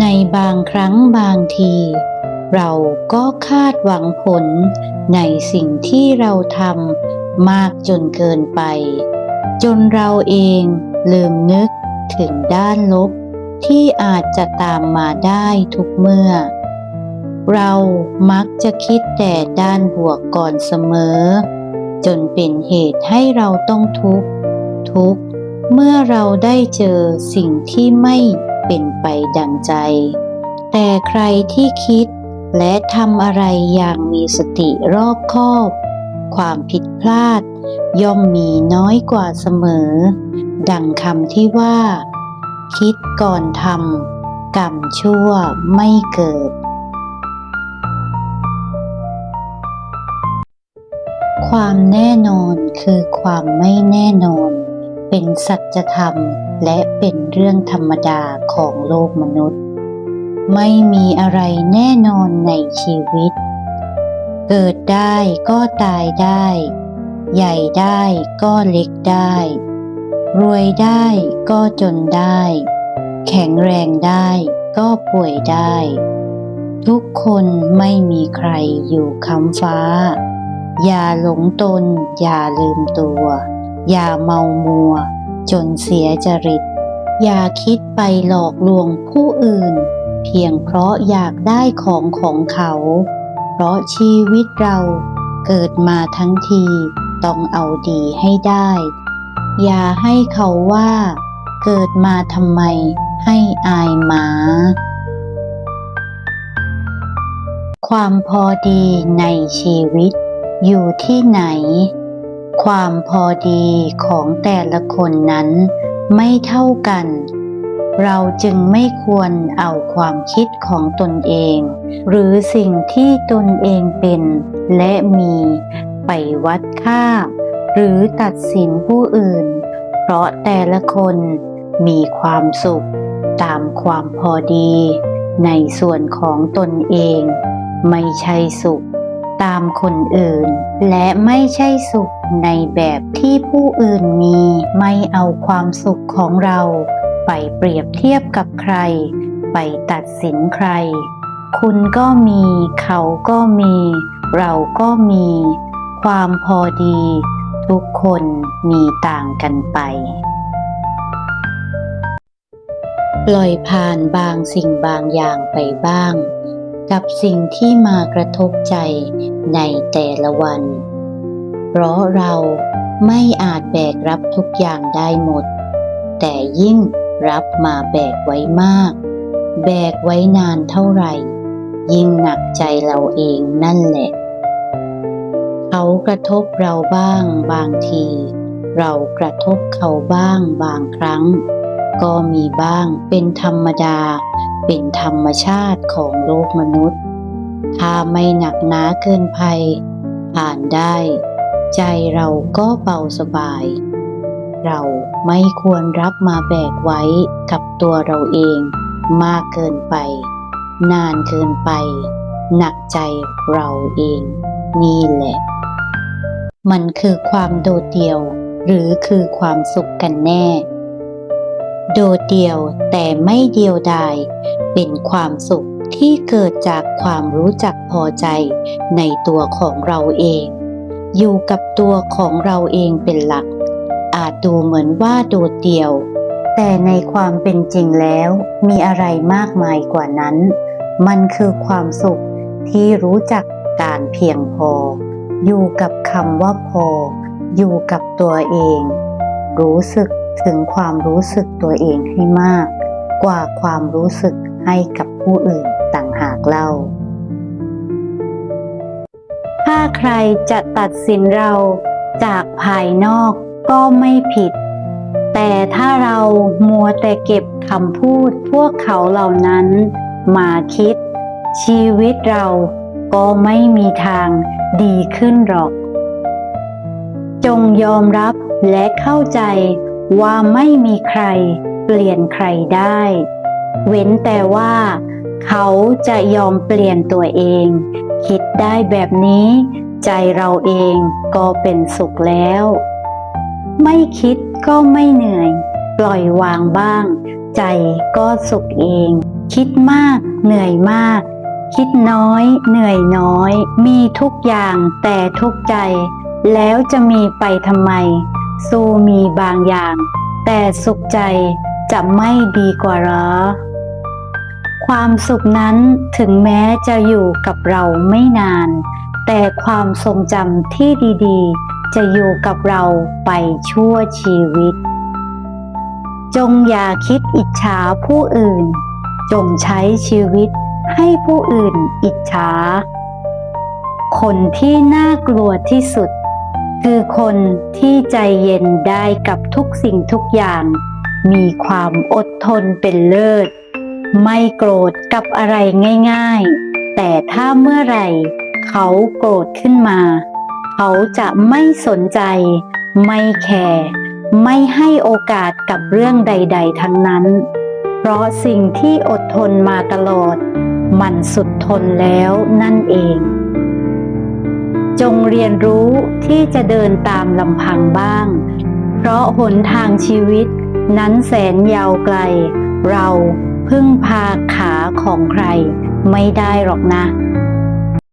ในบางครั้งบางที เราก็คาดหวังผลในสิ่งที่เราทำมากจนเกินไป จนเราเองลืมนึกถึงด้านลบที่อาจจะตามมาได้ทุกเมื่อ เรามักจะคิดแต่ด้านบวกก่อนเสมอ จนเป็นเหตุให้เราต้องทุกข์ ทุกข์เมื่อเราได้เจอสิ่งที่ไม่ เป็นไปดังใจ แต่ใครที่คิดและทำอะไรอย่างมีสติรอบคอบ ความผิดพลาดย่อมมีน้อยกว่าเสมอ ดังคำที่ว่า คิดก่อนทำกรรมชั่วไม่เกิด ความแน่นอนคือความไม่แน่นอน เป็นสัจธรรมและเป็นเรื่องธรรมดาของโลกมนุษย์ ไม่มีอะไรแน่นอนในชีวิต เกิดได้ก็ตายได้ ใหญ่ได้ก็เล็กได้ รวยได้ก็จนได้ แข็งแรงได้ก็ป่วยได้ ทุกคนไม่มีใครอยู่คำฟ้า อย่าหลงตนอย่าลืมตัว อย่าเมามัว จนเสียจริต อย่าคิดไปหลอกลวงผู้อื่น เพียงเพราะอยากได้ของของเขา เพราะชีวิตเราเกิดมาทั้งทีต้องเอาดีให้ได้ อย่าให้เขาว่า เกิดมาทำไมให้อายหมา ความพอดีในชีวิตอยู่ที่ไหน ความพอดีของแต่ละคนนั้นไม่เท่ากัน เราจึงไม่ควรเอาความคิดของตนเอง หรือสิ่งที่ตนเองเป็นและมีไปวัดค่า หรือตัดสินผู้อื่น เพราะแต่ละคนมีความสุขตามความพอดี ในส่วนของตนเอง ไม่ใช่สุข ตามคนอื่น และไม่ใช่สุขในแบบที่ผู้อื่นมี ไม่เอาความสุขของเรา ไปเปรียบเทียบกับใคร ไปตัดสินใคร คุณก็มี เขาก็มี เราก็มี ความพอดี ทุกคนมีต่างกันไปปล่อยผ่านบางสิ่งบางอย่างไปบ้าง กับสิ่งที่มากระทบใจในแต่ละวัน เพราะเราไม่อาจแบกรับทุกอย่างได้หมด แต่ยิ่งรับมาแบกไว้มาก แบกไว้นานเท่าไหร่ ยิ่งหนักใจเราเองนั่นแหละ เขากระทบเราบ้างบางที เรากระทบเขาบ้างบางครั้ง ก็มีบ้างเป็นธรรมดา เป็นธรรมชาติของโลกมนุษย์ ถ้าไม่หนักหนาเกินไปผ่านได้ ใจเราก็เบาสบาย เราไม่ควรรับมาแบกไว้กับตัวเราเองมากเกินไป นานเกินไป หนักใจเราเอง นี่แหละ มันคือความโดดเดี่ยว หรือคือความสุขกันแน่ โดดเดี่ยวแต่ไม่เดียวดาย เป็นความสุขที่เกิดจากความรู้จักพอใจในตัวของเราเอง อยู่กับตัวของเราเองเป็นหลัก อาจดูเหมือนว่าโดดเดี่ยว แต่ในความเป็นจริงแล้วมีอะไรมากมายกว่านั้น มันคือความสุขที่รู้จักการเพียงพอ อยู่กับคำว่าพอ อยู่กับตัวเอง รู้สึก ถึงความรู้สึกตัวเองให้มาก กว่าความรู้สึกให้กับผู้อื่นต่างหากเล่า ถ้าใครจะตัดสินเราจากภายนอกก็ไม่ผิด แต่ถ้าเรามัวแต่เก็บคำพูดพวกเขาเหล่านั้น มาคิด ชีวิตเราก็ไม่มีทางดีขึ้นหรอก จงยอมรับและเข้าใจ ว่าไม่มีใครเปลี่ยนใครได้ เว้นแต่ว่าเขาจะยอมเปลี่ยนตัวเอง คิดได้แบบนี้ใจเราเองก็เป็นสุขแล้ว ไม่คิดก็ไม่เหนื่อย ปล่อยวางบ้าง ใจก็สุขเอง คิดมากเหนื่อยมาก คิดน้อย เหนื่อยน้อย มีทุกอย่างแต่ทุกใจ แล้วจะมีไปทำไม สู้มีบางอย่าง แต่สุขใจจะไม่ดีกว่าหรอ ความสุขนั้นถึงแม้จะอยู่กับเราไม่นาน แต่ความทรงจำที่ดีๆ จะอยู่กับเราไปชั่วชีวิต จงอย่าคิดอิจฉาผู้อื่น จงใช้ชีวิตให้ผู้อื่นอิจฉา คนที่น่ากลัวที่สุด คือคนที่ใจเย็นได้กับทุกสิ่งทุกอย่าง มีความอดทนเป็นเลิศ ไม่โกรธกับอะไรง่ายๆ แต่ถ้าเมื่อไหร่ เขาโกรธขึ้นมา เขาจะไม่สนใจ ไม่แคร์ไม่ให้โอกาสกับเรื่องใด ๆ ทั้งนั้น เพราะสิ่งที่อดทนมาตลอด มันสุดทนแล้วนั่นเอง จงเรียนรู้ที่จะเดินตามลำพังบ้าง เพราะหนทางชีวิตนั้นแสนยาวไกล เราพึ่งพาขาของใครไม่ได้หรอกนะ